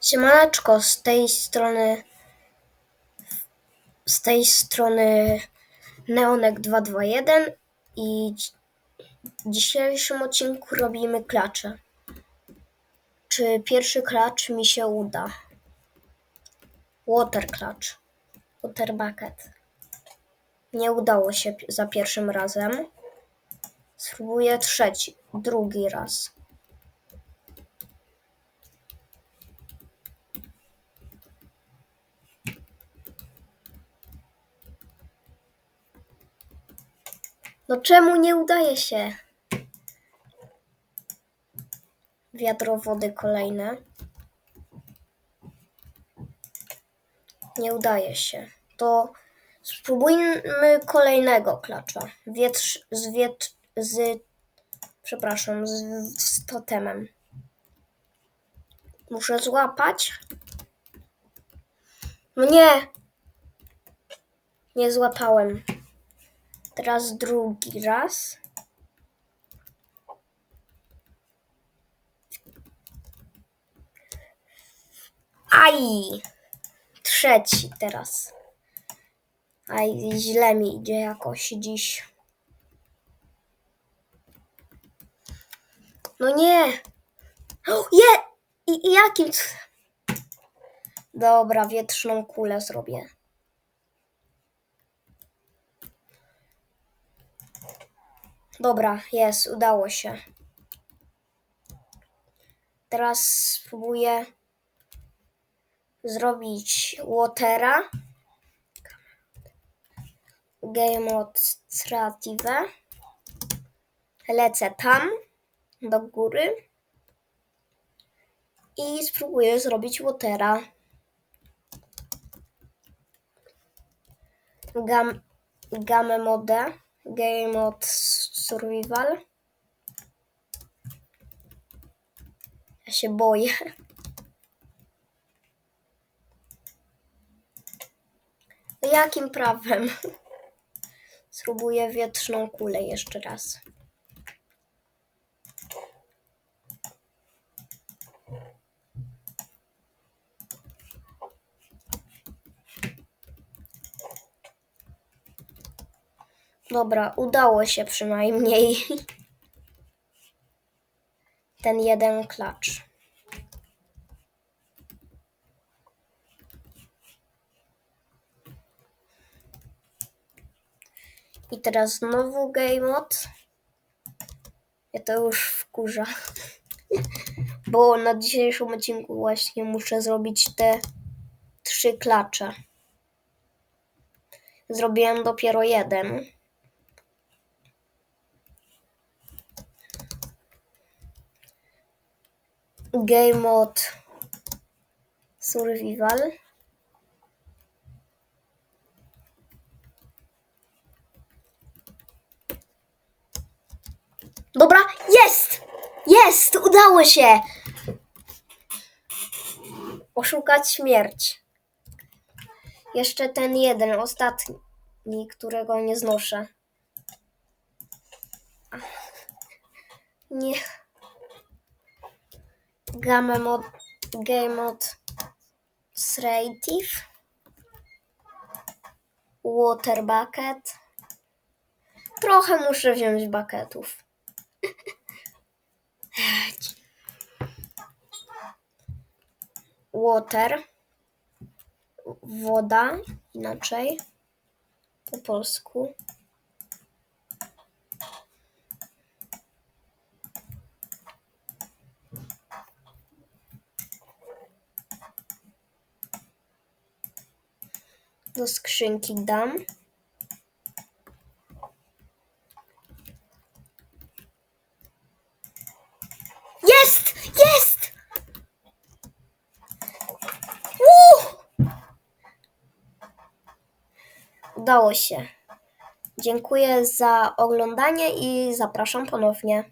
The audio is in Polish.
Siemaneczko, z tej strony z tej strony Neonek221 i w dzisiejszym odcinku robimy klacze. Czy pierwszy klacz mi się uda? Water clutch. Water bucket. Nie udało się za pierwszym razem. Spróbuję trzeci, drugi raz. No czemu nie udaje się? Wiatrowody kolejne. Nie udaje się. To spróbujmy kolejnego klacza. Wietrz z wietr z przepraszam, z, z totemem. Muszę złapać. No nie! Nie złapałem. Teraz drugi raz. Aj! Trzeci teraz. Aj, źle mi idzie jakoś dziś. No nie! Je! I, i jakim... Dobra, wietrzną kulę zrobię. Dobra, jest, udało się. Teraz spróbuję zrobić Watera. Game od Strative. Lecę tam, do góry. I spróbuję zrobić Watera. Gam, gamę modę. Game od Survival. Ja się boję. Jakim prawem? Spróbuję wietrzną kulę jeszcze raz. Dobra, udało się przynajmniej. Ten jeden klacz. I teraz znowu game mode. Ja to już wkurza. Bo na dzisiejszym odcinku właśnie muszę zrobić te trzy klacze. Zrobiłem dopiero jeden. Game mode survival. Dobra, jest! Jest! Udało się! Oszukać śmierć. Jeszcze ten jeden, ostatni, którego nie znoszę. Nie. Game mod, game mod creative. Water bucket. Trochę muszę wziąć bucketów. Water. Woda, inaczej. Po polsku. Do skrzynki dam. Jest! Jest! Uuu! Udało się. Dziękuję za oglądanie i zapraszam ponownie.